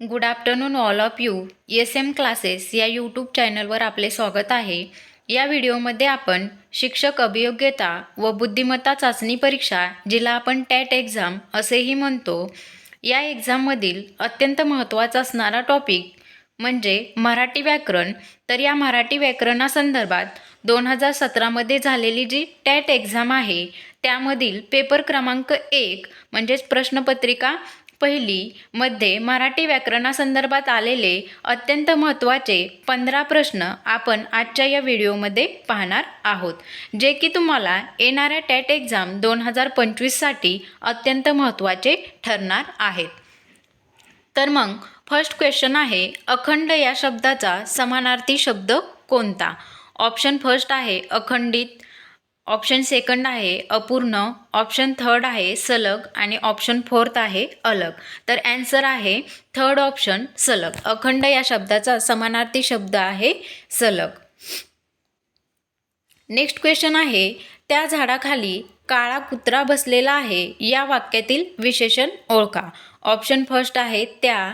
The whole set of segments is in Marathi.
Good afternoon all of you S M classes या यूट्यूब चॅनलवर आपले स्वागत आहे. या व्हिडिओमध्ये आपण शिक्षक अभियोग्यता व बुद्धिमत्ता चाचणी परीक्षा जिला आपण टॅट एक्झाम असेही म्हणतो या एक्झाममधील अत्यंत महत्त्वाचा असणारा टॉपिक म्हणजे मराठी व्याकरण. तर या मराठी व्याकरणासंदर्भात दोन हजार सतरामध्ये झालेली जी टॅट एक्झाम आहे त्यामधील पेपर क्रमांक एक म्हणजेच प्रश्नपत्रिका पहिली मध्ये मराठी व्याकरणासंदर्भात आलेले अत्यंत महत्त्वाचे पंधरा प्रश्न आपण आजच्या या व्हिडिओमध्ये पाहणार आहोत जे की तुम्हाला येणाऱ्या टॅट एक्झाम दोन हजार पंचवीससाठी अत्यंत महत्त्वाचे ठरणार आहेत. तर मग फर्स्ट क्वेश्चन आहे अखंड या शब्दाचा समानार्थी शब्द कोणता? ऑप्शन फर्स्ट आहे अखंडित ऑप्शन सेकंड आहे अपूर्ण ऑप्शन थर्ड आहे सलग आणि ऑप्शन फोर्थ आहे अलग. तर ॲन्सर आहे थर्ड ऑप्शन सलग. अखंड या शब्दाचा समानार्थी शब्द आहे सलग. नेक्स्ट क्वेश्चन आहे त्या झाडाखाली काळा कुत्रा बसलेला आहे या वाक्यातील विशेषण ओळखा. ऑप्शन फर्स्ट आहे त्या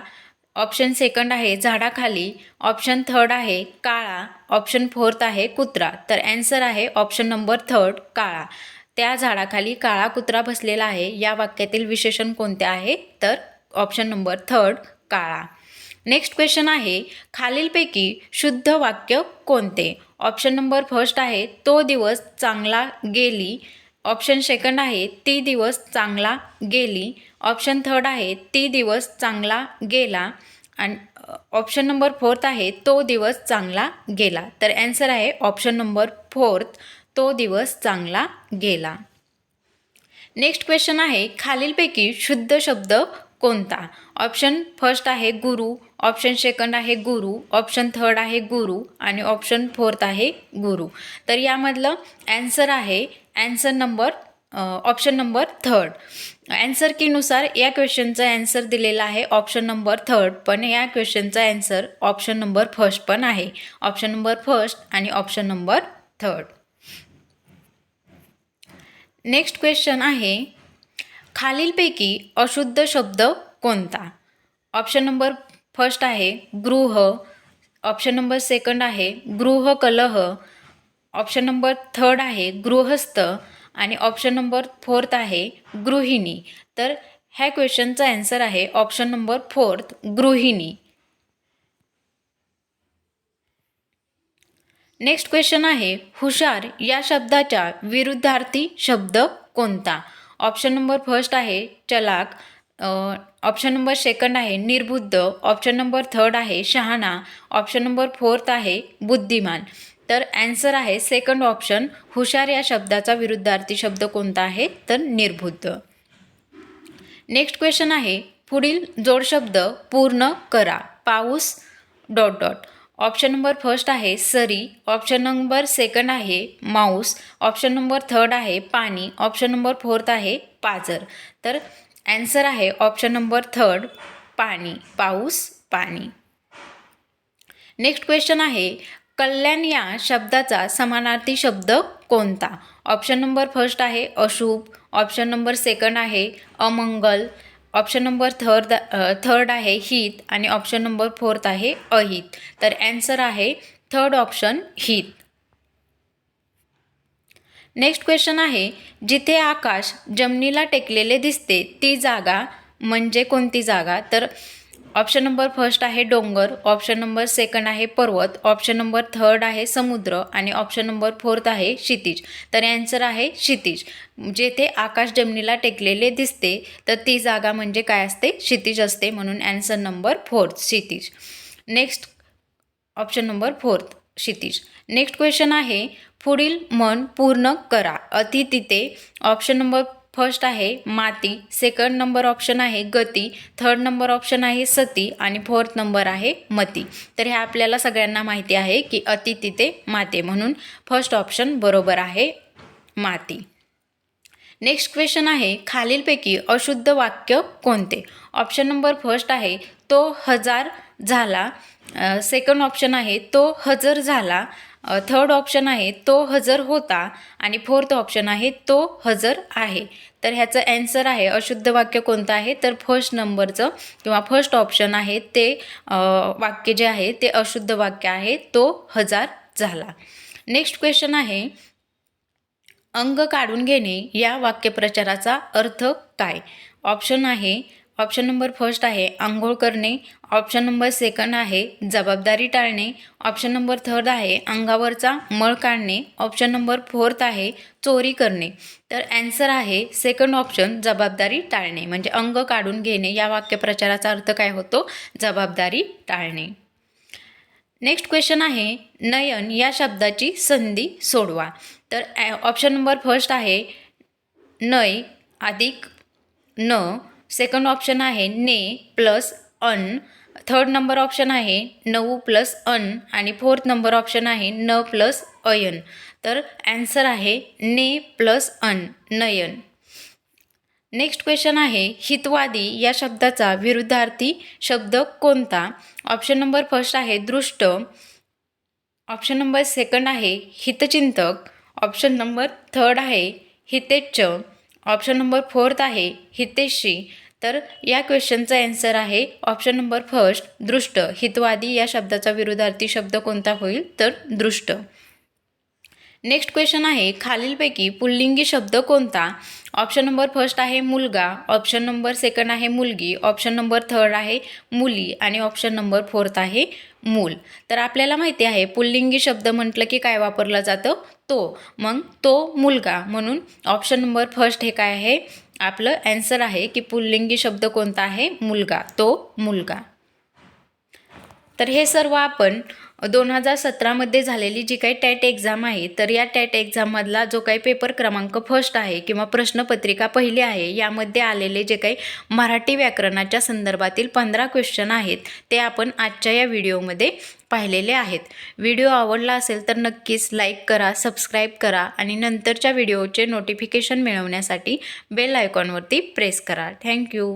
ऑप्शन सेकंड आहे झाडाखाली ऑप्शन थर्ड आहे काळा ऑप्शन फोर्थ आहे कुत्रा. तर ॲन्सर आहे ऑप्शन नंबर थर्ड काळा. त्या झाडाखाली काळा कुत्रा बसलेला आहे. या वाक्यातील विशेषण कोणते आहे? तर ऑप्शन नंबर थर्ड काळा. नेक्स्ट क्वेश्चन आहे खालीलपैकी शुद्ध वाक्य कोणते? ऑप्शन नंबर फर्स्ट आहे तो दिवस चांगला गेली. ऑप्शन सेकंड आहे ती दिवस चांगला गेली. ऑप्शन थर्ड आहे ती दिवस चांगला गेला. आणि ऑप्शन नंबर फोर्थ आहे तो दिवस चांगला गेला. तर ॲन्सर आहे ऑप्शन नंबर फोर्थ तो दिवस चांगला गेला. नेक्स्ट क्वेश्चन आहे खालीलपैकी शुद्ध शब्द कोणता? ऑप्शन फर्स्ट आहे गुरु. ऑप्शन सेकंड आहे गुरु. ऑप्शन थर्ड आहे गुरु. आणि ऑप्शन फोर्थ आहे गुरु. तर यामधलं ॲन्सर आहे answer number option number third answer कीनुसार या क्वेश्चनचा ॲन्सर दिलेला आहे ऑप्शन नंबर थर्ड पण या क्वेश्चनचा ॲन्सर ऑप्शन नंबर फर्स्ट पण आहे. ऑप्शन नंबर फर्स्ट आणि option number third next question आहे खालीलपैकी अशुद्ध शब्द कोणता? ऑप्शन नंबर फर्स्ट आहे गृह. ऑप्शन नंबर सेकंड आहे गृह कलह ऑप्शन नंबर थर्ड आहे गृहस्थ. आणि ऑप्शन नंबर फोर्थ आहे गृहिणी. तर ह्या क्वेश्चनचा ॲन्सर आहे ऑप्शन नंबर फोर्थ गृहिणी. नेक्स्ट क्वेश्चन आहे हुशार या शब्दाच्या विरुद्धार्थी शब्द कोणता? ऑप्शन नंबर फर्स्ट आहे चलाक ऑप्शन नंबर सेकंड आहे निर्बुद्ध ऑप्शन नंबर थर्ड आहे शहाणा ऑप्शन नंबर फोर्थ आहे बुद्धिमान. तर ॲन्सर आहे सेकंड ऑप्शन हुशार या शब्दाचा विरुद्धार्थी शब्द कोणता आहे? तर निर्बुद्ध. नेक्स्ट क्वेश्चन आहे पुढील जोडशब्द पूर्ण करा पाऊस dot dot option number first आहे सरी. ऑप्शन नंबर सेकंड आहे माऊस. ऑप्शन नंबर थर्ड आहे पाणी. ऑप्शन नंबर फोर्थ आहे पाजर. तर ॲन्सर आहे ऑप्शन नंबर थर्ड पाणी. पाऊस पाणी. नेक्स्ट क्वेश्चन आहे कल्याण या शब्दाचा समानार्थी शब्द कोणता? ऑप्शन नंबर फर्स्ट आहे अशुभ. ऑप्शन नंबर सेकंड आहे अमंगल. ऑप्शन नंबर थर्ड थर्ड आहे हित. आणि ऑप्शन नंबर फोर्थ आहे अहित. तर ॲन्सर आहे थर्ड ऑप्शन हित. नेक्स्ट क्वेश्चन आहे जिथे आकाश जमिनीला टेकलेले दिसते ती जागा म्हणजे कोणती जागा? तर ऑप्शन नंबर फर्स्ट आहे डोंगर ऑप्शन नंबर सेकंड आहे पर्वत ऑप्शन नंबर थर्ड आहे समुद्र आणि ऑप्शन नंबर फोर्थ आहे क्षितिज. तर ॲन्सर आहे क्षितिज. जेथे आकाश जमिनीला टेकलेले दिसते तर ती जागा म्हणजे काय असते? क्षितिज असते म्हणून ॲन्सर नंबर फोर्थ क्षितिज. नेक्स्ट ऑप्शन नंबर फोर्थ क्षितिज. नेक्स्ट क्वेश्चन आहे पुढील मन पूर्ण करा. अति तिथे ऑप्शन नंबर फर्स्ट आहे माती सेकंड नंबर ऑप्शन आहे गती थर्ड नंबर ऑप्शन आहे सती आणि फोर्थ नंबर आहे मती. तर हे आपल्याला सगळ्यांना माहिती आहे की अति तिथे माते म्हणून फर्स्ट ऑप्शन बरोबर आहे माती. नेक्स्ट क्वेश्चन आहे खालीलपैकी अशुद्ध वाक्य कोणते? ऑप्शन नंबर फर्स्ट आहे तो हजार झाला. सेकंड ऑप्शन आहे तो हजर झाला. थर्ड ऑप्शन आहे तो हजर होता आणि फोर्थ ऑप्शन आहे तो हजर आहे. तर ह्याचं ॲन्सर आहे अशुद्ध वाक्य कोणतं आहे? तर फर्स्ट नंबरचं किंवा फर्स्ट ऑप्शन आहे ते वाक्य जे आहे ते अशुद्ध वाक्य आहे तो हजार झाला. नेक्स्ट क्वेश्चन आहे अंग काढून घेणे या वाक्यप्रचाराचा अर्थ काय? ऑप्शन आहे ऑप्शन नंबर फर्स्ट आहे आंघोळ करणे. ऑप्शन नंबर सेकंड आहे जबाबदारी टाळणे. ऑप्शन नंबर थर्ड आहे अंगावरचा मळ काढणे. ऑप्शन नंबर फोर्थ आहे चोरी करणे. तर ॲन्सर आहे सेकंड ऑप्शन जबाबदारी टाळणे. म्हणजे अंग काढून घेणे. या वाक्यप्रचाराचा अर्थ काय होतो? जबाबदारी टाळणे. नेक्स्ट क्वेश्चन आहे नयन. या शब्दाची संधी सोडवा. तर ऑप्शन नंबर फर्स्ट आहे नय अधिक न सेकंड ऑप्शन आहे ने प्लस अन. थर्ड नंबर ऑप्शन आहे नऊ प्लस अन. आणि फोर्थ नंबर ऑप्शन आहे न प्लस अयन. तर ॲन्सर आहे ने प्लस अन नयन. नेक्स्ट क्वेश्चन आहे हितवादी या शब्दाचा विरुद्धार्थी शब्द कोणता? ऑप्शन नंबर फर्स्ट आहे दृष्ट. ऑप्शन नंबर सेकंड आहे हितचिंतक. ऑप्शन नंबर थर्ड आहे हितेच्छ. ऑप्शन नंबर फोर्थ आहे हितेशी. तर या क्वेश्चनचा ॲन्सर आहे ऑप्शन नंबर फर्स्ट दृष्ट. हितवादी या शब्दाचा विरोधार्थी शब्द कोणता होईल? तर दृष्ट. नेक्स्ट क्वेश्चन आहे खालीलपैकी पुल्लिंगी शब्द कोणता? ऑप्शन नंबर फर्स्ट आहे मुलगा ऑप्शन नंबर सेकंड आहे मुलगी ऑप्शन नंबर थर्ड आहे मुली आणि ऑप्शन नंबर फोर्थ आहे मूल. तर आपल्याला माहिती आहे पुल्लिंगी शब्द म्हटलं की काय वापरलं जातं? तो. मग तो मुलगा. म्हणून ऑप्शन नंबर फर्स्ट हे काय आहे? आपलं ॲन्सर आहे की पुल्लिंगी शब्द कोणता आहे? मुलगा. तो मुलगा. तर हे सर्व आपण दोन हजार सतरामध्ये झालेली जी काही टॅट एक्झाम आहे तर या टॅट एक्झाममधला जो काही पेपर क्रमांक फर्स्ट आहे किंवा प्रश्नपत्रिका पहिली आहे यामध्ये आलेले जे काही मराठी व्याकरणाच्या संदर्भातील पंधरा क्वेश्चन आहेत ते आपण आजच्या या व्हिडिओमध्ये पाहिलेले आहेत. व्हिडिओ आवडला असेल तर नक्कीच लाईक करा सबस्क्राईब करा आणि नंतरच्या व्हिडिओचे नोटिफिकेशन मिळवण्यासाठी बेल आयकॉनवरती प्रेस करा. Thank you